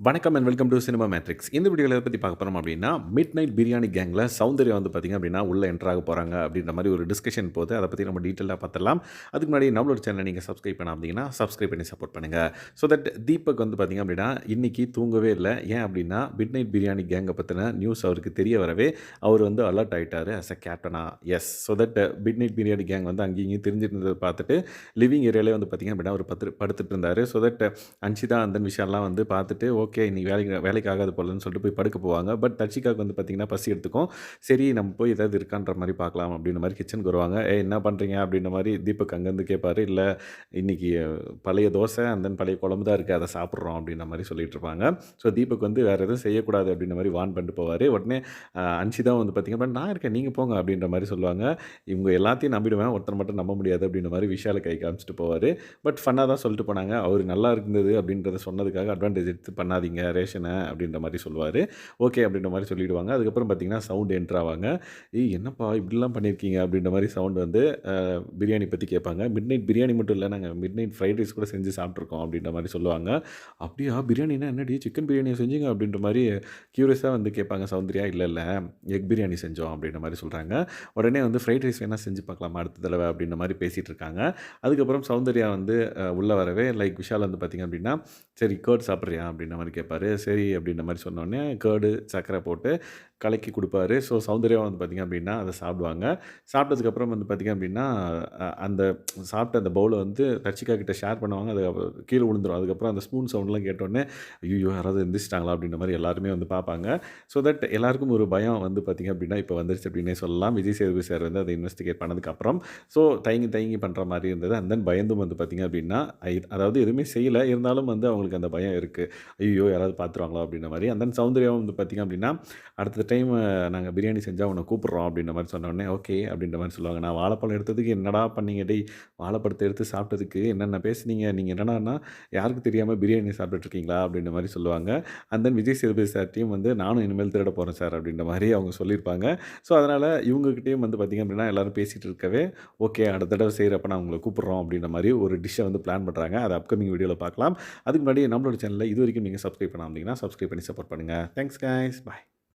வணக்கம் and welcome to cinema matrix இந்த வீடியோவில் எதை பற்றி பார்க்க போகிறோம் அப்படின்னா மிட் நைட் பிரியாணி கேங்கில் சௌந்தர்யா வந்து பார்த்திங்க அப்படின்னா உள்ளே என்ட்ராக போகிறாங்க அப்படின்ற மாதிரி ஒரு டிஸ்கஷன் போது அதை பற்றி நம்ம டீட்டெயிலாக பார்த்துலாம் அதுக்கு முன்னாடி நம்மளோட சேனலை நீங்கள் சப்ஸ்கிரைப் பண்ணாமதிங்கன்னா சப்ஸ்கிரைப் பண்ணி சப்போர்ட் பண்ணுங்கள் ஸோ தட் தீபக் வந்து பார்த்திங்க அப்படின்னா இன்றைக்கி தூங்கவே இல்லை. ஏன் அப்படின்னா மிட் நைட் பிரியாணி கேங்கை பற்றின நியூஸ் அவருக்கு தெரிய வரவே அவர் வந்து அலர்ட் ஆகிட்டார் அஸ் அ கேப்டனா yes so that midnight biryani gang வந்து அங்கேயும் இங்கேயும் தெரிஞ்சிருந்ததை பார்த்துட்டு லிவிங் ஏரியாலே வந்து பார்த்திங்க அப்படின்னா அவர் பத்து படுத்துட்டு இருந்தார். ஸோ தட் அன்ஷிதா அந்த விஷயம்லாம் வந்து பார்த்துட்டு ஓகே நீ வேலைக்கு வேலைக்கு ஆகாது போலன்னு சொல்லிட்டு போய் படுக்க போவாங்க. பட் தர்ஷிகாவுக்கு வந்து பார்த்திங்கன்னா பசி எடுத்துக்கும். சரி நம்ம போய் ஏதாவது இருக்கான்ற மாதிரி பார்க்கலாம் அப்படின்ற மாதிரி கிச்சனுக்கு வருவாங்க. ஏ என்ன பண்ணுறீங்க அப்படின்ற மாதிரி தீபக் அங்கேருந்து கேட்பாரு இல்லை இன்றைக்கி பழைய தோசை அந்த பழைய குழம்பு தான் இருக்குது அதை சாப்பிட்றோம் அப்படின்ற மாதிரி சொல்லிட்டு இருப்பாங்க. ஸோ தீபக் வந்து வேறு எதுவும் செய்யக்கூடாது அப்படின்ற மாதிரி வான் பண்ணிட்டு போவார். உடனே அஹ், அன்ஷிதா வந்து பார்த்திங்கன்னா நான் இருக்கேன் நீங்கள் போங்க அப்படின்ற மாதிரி சொல்லுவாங்க. இவங்க எல்லாத்தையும் நம்பிடுவேன். ஒருத்தர் மட்டும் நம்ப முடியாது அப்படின்ற மாதிரி விஷால கை காமிச்சிட்டு போவார். பட் ஃபன்னாக தான் சொல்லிட்டு போனாங்க. அவர் நல்லா இருந்தது அப்படின்றத சொன்னதுக்காக அட்வான்டேஜ் எடுத்து பண்ணாதீங்க ரேஷனை அப்படின்ற மாதிரி சொல்லுவார். ஓகே அப்படின்ற மாதிரி சொல்லிவிடுவாங்க அதுக்கப்புறம் பார்த்தீங்கன்னா சவுண்ட் என்ட்ரு ஆவாங்க. ஏய் என்னப்பா இப்படிலாம் பண்ணியிருக்கீங்க? அப்படின்ற மாதிரி சவுண்ட் வந்து பிரியாணி பற்றி கேட்பாங்க. மிட் நைட் பிரியாணி மட்டும் இல்லை நாங்கள் மிட் நைட் ஃப்ரைட் ரைஸ் கூட செஞ்சு சாப்பிட்ருக்கோம் அப்படின்ற மாதிரி சொல்லுவாங்க. அப்படியா? பிரியாணினா என்னடி? சிக்கன் பிரியாணியை செஞ்சீங்க அப்படின்ற மாதிரி க்யூரியஸாக வந்து கேட்பாங்க. சௌந்தர்யா இல்லை இல்லை எக் பிரியாணி செஞ்சோம் அப்படின்ற மாதிரி சொல்கிறாங்க உடனே வந்து ஃப்ரைட் ரைஸ் வேணால் செஞ்சு பார்க்கலாமா அடுத்த தடவை அப்படின்ற மாதிரி பேசிகிட்டு இருக்காங்க. அதுக்கப்புறம் சௌந்தர்யா வந்து உள்ளே வரவே லைக் விஷால் வந்து பார்த்திங்க அப்படின்னா சரி கேர்ட் சாப்பிட்றியா? அப்படின்ற மாதிரி கேட்பாரு சரி அப்படின்ற மாதிரி சொன்னோடனே கேர்டு சர்க்கரை போட்டு கலக்கி கொடுப்பாரு. ஸோ சௌந்தர்யா வந்து பார்த்திங்க அப்படின்னா அதை சாப்பிடுவாங்க சாப்பிட்டதுக்கப்புறம் வந்து பார்த்திங்க அப்படின்னா அந்த சாப்பிட்ட அந்த பவுலை வந்து தர்ஷிகா கிட்ட ஷேர் பண்ணுவாங்க. அது கீழே விழுந்துரும். அதுக்கப்புறம் அந்த ஸ்பூன் சவுண்ட்லாம் கேட்டோடனே ஐயோ யாராவது எந்திரிச்சிட்டாங்களா? அப்படின்ற மாதிரி எல்லாருமே வந்து பார்ப்பாங்க ஸோ தட் எல்லாருக்கும் ஒரு பயம் வந்து பார்த்திங்க அப்படின்னா இப்போ வந்துருச்சு அப்படின்னே சொல்லலாம். விஜய் சேதுபதி சார் வந்து அதை இன்வெஸ்டிகேட் பண்ணதுக்கப்புறம். ஸோ தயங்கி தயங்கி பண்ணுற மாதிரி இருந்தது. அண்ட் தென் பயந்தும் வந்து பார்த்திங்க அப்படின்னா அதாவது எதுவுமே செய்யலை. இருந்தாலும் வந்து அவங்களுக்கு அந்த பயம் இருக்குது ஐயோ யாராவது பார்த்துருவாங்களா அப்படின்ற மாதிரி அந்த தென் சௌந்தர்யாவும் வந்து பார்த்திங்க அப்படின்னா அடுத்த டைம் நாங்கள் பிரியாணி செஞ்சால் உன்னை கூப்பிட்றோம் அப்படின்ற மாதிரி சொன்னோடனே ஓகே அப்படின்ற மாதிரி சொல்லுவாங்க. நான் வாழைப்பழம் எடுத்ததுக்கு என்னடா பண்ணீங்க? டேய் வாழைப்பழத்தை எடுத்து சாப்பிட்டதுக்கு என்னென்ன பேசுனீங்க? நீங்கள் என்னடான்னா யாருக்கு தெரியாமல் பிரியாணி சாப்பிட்டுட்டு இருக்கீங்களா? அப்படின்ற மாதிரி சொல்லுவாங்க. அண்ட் தென் விஜய் சேதுபதி சார்ட்டையும் வந்து நானும் இனிமேல் திருட போகிறேன் சார் அப்படின்ற மாதிரி அவங்க சொல்லியிருப்பாங்க. ஸோ அதனால் இவங்ககிட்டையும் வந்து பார்த்திங்க அப்படின்னா எல்லாரும் பேசிகிட்டு இருக்கவே ஓகே அடுத்த தடவை செய்கிறப்ப நான் உங்களை கூப்பிட்றோம் அப்படின்ற மாதிரி ஒரு டிஷ்ஷை வந்து பிளான் பண்ணுறாங்க அது அப்கமிங் வீடியோவில் பார்க்கலாம் அதுக்கு முன்னாடி நம்மளோட சேனலில் இது வரைக்கும் நீங்கள் சப்ஸ்கிரைப் பண்ணாமீங்கன்னா சப்ஸ்கிரைப் பண்ணி சப்போர்ட் பண்ணுங்கள் தேங்க்ஸ் கைஸ் பாய்